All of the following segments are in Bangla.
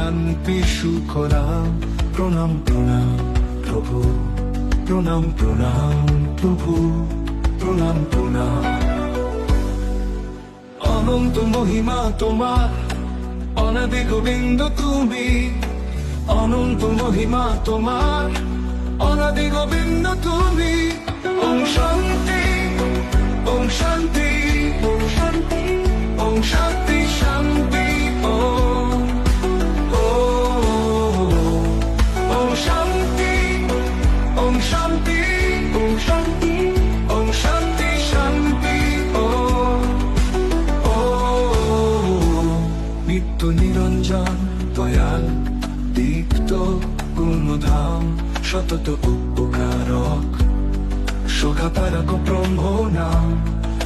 শান্তি সুখরাম প্রণাম প্রণাম, প্রভু। প্রণাম প্রণাম, প্রভু। প্রণাম প্রণাম। অনন্ত মহিমা তোমার। অনাদি গোবিন্দ তুমি। অনন্ত মহিমা তোমার। অনাদি গোবিন্দ তুমি। ওম শান্তি ওম শান্তি, ওম শোকাতারক ব্রহ্ম নাম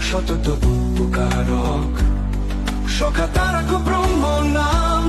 সতত উপকারক শোকাতারক ব্রহ্ম নাম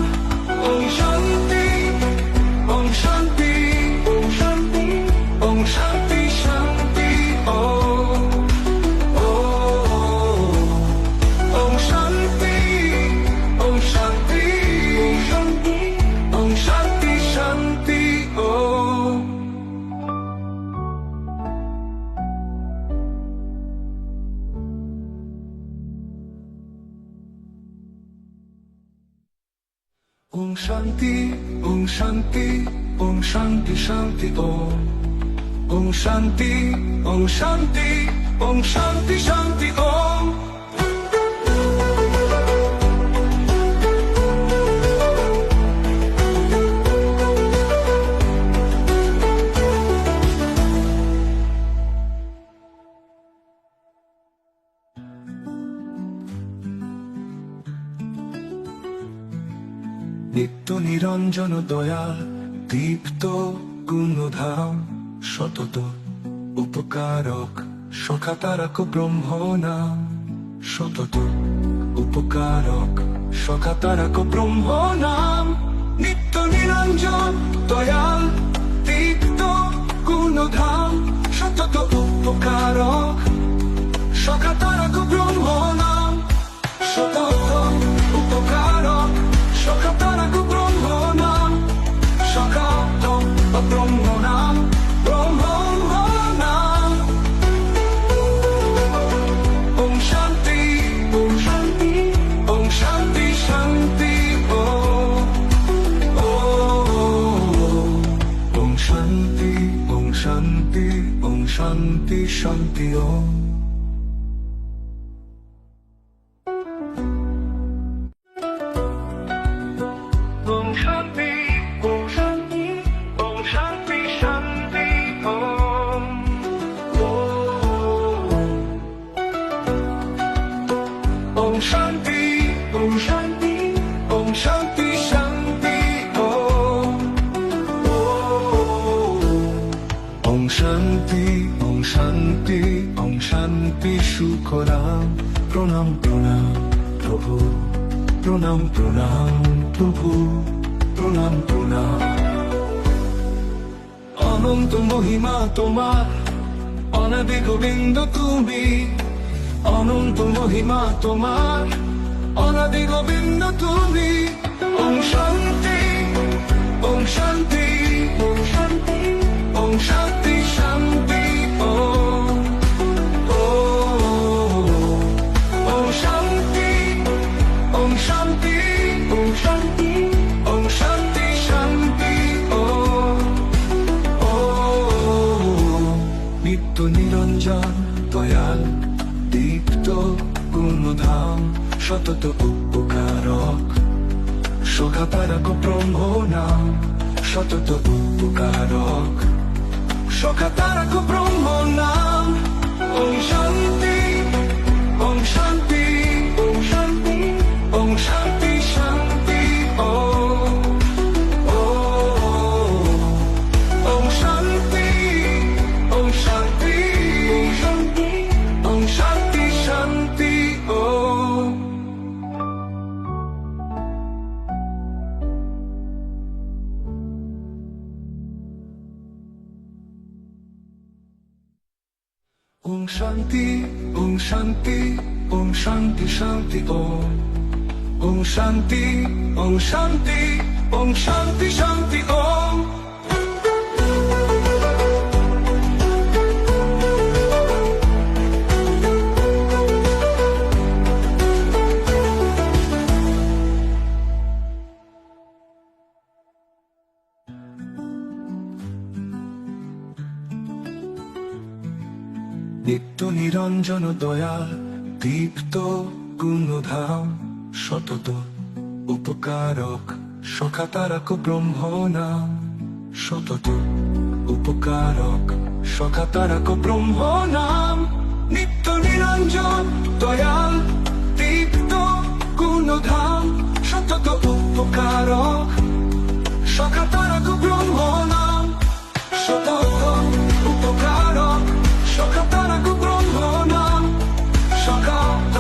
শান্তি ওম শান্তি ওম শান্তি শান্তি ওম ওম শান্তি ওম শান্তি ওম শান্তি শান্তি ওম নিরঞ্জন দয়াল দীপ্ত গুণধাম, সতত উপকারক, সখাতারক ব্রহ্ম নাম, সতত উপকারক, সখাতারক ব্রহ্ম নাম, নিত্য নিরঞ্জন দয়াল দীপ্ত গুণধাম, সতত উপকারক, সখাতারক ব্রহ্ম ব্রহ্ম নাম ব্রহ্ম নাম ওম শান্তি ওম শান্তি ওম শান্তি শান্তি ওম ওম শান্তি শান্তি ওম প্রণাম প্রণাম, প্রভু। প্রণাম প্রণাম অনন্ত মহিমা তোমার, অনাদি গোবিন্দ তুমি। অনন্ত মহিমা তোমার, অনাদি গোবিন্দ তুমি। ওম শান্তি শান্তি শান্তি। শোকাতারক ব্রহ্ম নাম সতত উপকারক শোকাতারক ব্রহ্ম নাম ওম শান্তি শান্তি, ওম শান্তি ওম শান্তি শান্তি, ওম। ওম শান্তি ওম শান্তি ওম শান্তি শান্তি, ওম। নিরঞ্জন দয়াল দীপ্ত গুণধাম, সতত উপকারক, সখাতারক ব্রহ্ম নাম সতত উপকারক, সখাতারক ব্রহ্ম নাম নিত্য নিরঞ্জন, দয়াল, দীপ্ত গুণধাম, সতত উপকারক, সখাতারক ব্রহ্ম নাম সতত উপকারক, সখাতারক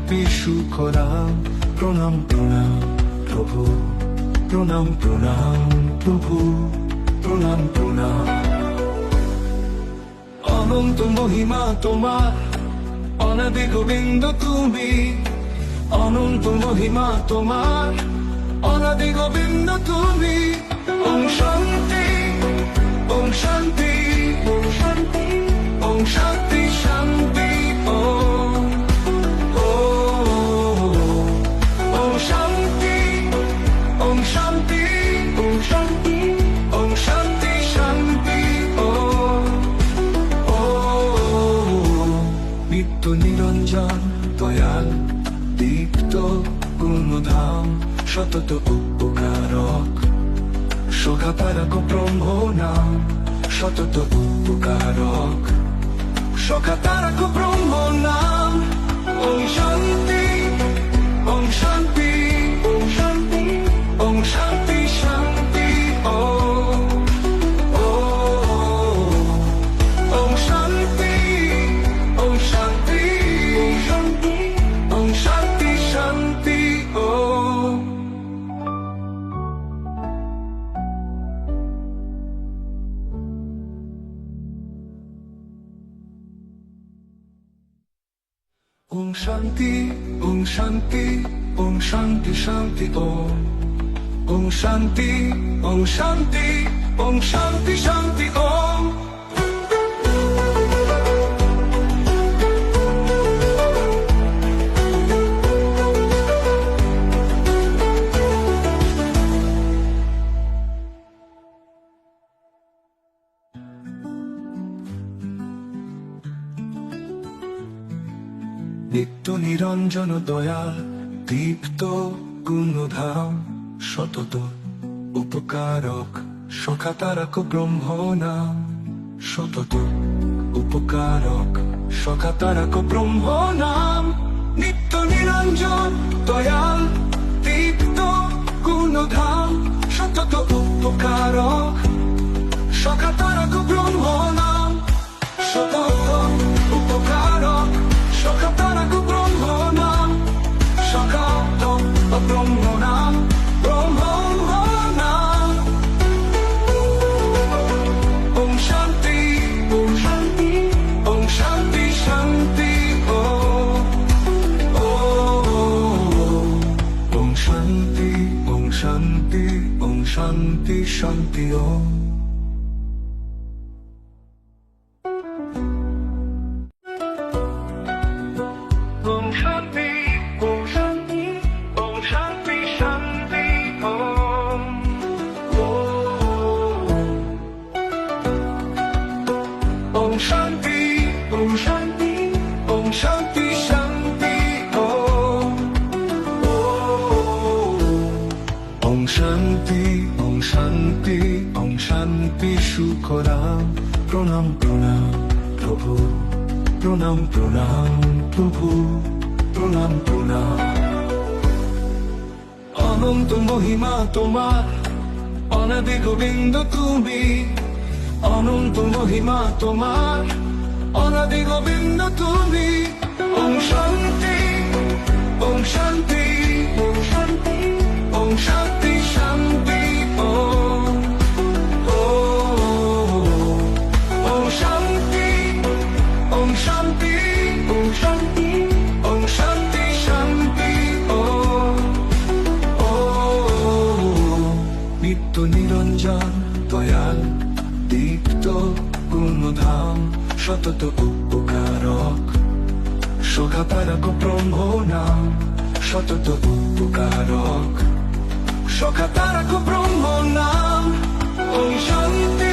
শান্তি সুখরাম, প্রণাম প্রণাম, প্রভু। প্রণাম প্রণাম, প্রভু। প্রণাম প্রণাম। অনন্ত মহিমা তোমার, অনাদি গোবিন্দ তুমি। অনন্ত মহিমা তোমার, অনাদি গোবিন্দ তুমি। ওম শান্তি ওম শান্তি ওম শান্তি। সখাতারক ব্রহ্ম নাম সতত উপকারক। সখাতারক ব্রহ্ম নাম শান্তি, ওং শান্তি ওং শান্তি শান্তি, ওম। ওং শান্তি ওং শান্তি ওং শান্তি শান্তি, ওম। নিরঞ্জন দয়াল দীপ্ত গুণধাম, সতত উপকারক, সখাতারক ব্রহ্ম নাম, সতত উপকারক, সখাতারক ব্রহ্ম নাম, নিত্য নিরঞ্জন দয়াল, দীপ্ত গুণধাম, সতত উপকারক, সখাতারক ব্রহ্ম নাম, সতত উপকারক, সখাতারক ব্রহ্ম ব্রহ্ম নাম ব্রহ্ম নাম ওম শান্তি ওম শান্তি ওম শান্তি শান্তি, ও ও ওম শান্তি ওম শান্তি ওম শান্তি শান্তি ওম শান্তি সুখরাম প্রণাম প্রণাম, প্রভু। প্রণাম প্রণাম, প্রভু। প্রণাম প্রণাম। অনন্ত মহিমা তোমার, অনাদি গোবিন্দ তুমি। অনন্ত মহিমা তোমার, অনাদি গোবিন্দ তুমি। ওম শান্তি ওম শান্তি। সখাতারক ব্রহ্ম না উপকারক সখাতারক ব্রহ্ম নাম ওই শান্তি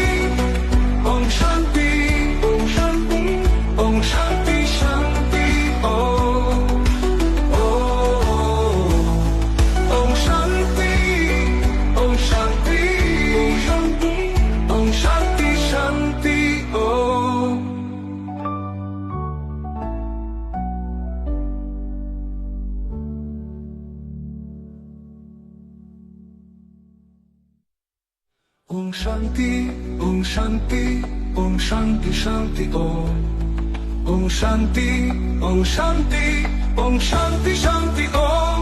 শান্তি, ওম শান্তি ওম শান্তি শান্তি, ওম। ওম শান্তি ওম শান্তি ওম শান্তি শান্তি, ওম।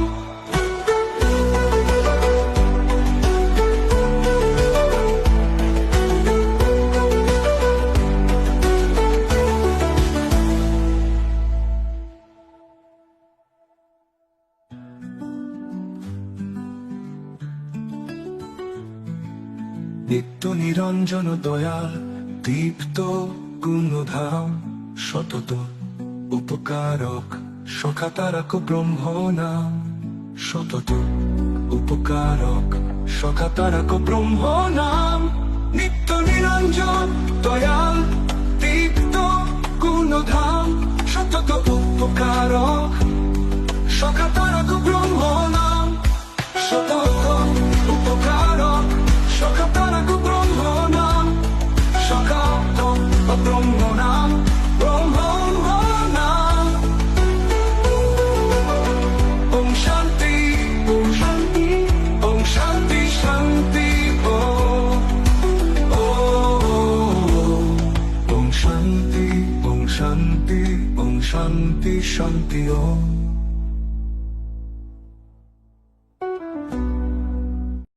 নিরঞ্জন দয়াল দীপ্ত গুণধাম, সতত উপকারক, সখাতারক ব্রহ্ম নাম সতত উপকারক, সখাতারক ব্রহ্ম নাম নিত্য নিরঞ্জন, দয়াল, দীপ্ত গুণধাম, সতত উপকারক, সখাতারক ব্রহ্ম নাম সতত ব্রহ্ম নাম ব্রহ্ম নাম ওম শান্তি ওম শান্তি ওম শান্তি শান্তি, ও ও ওম শান্তি ওম শান্তি ওম শান্তি শান্তি ওম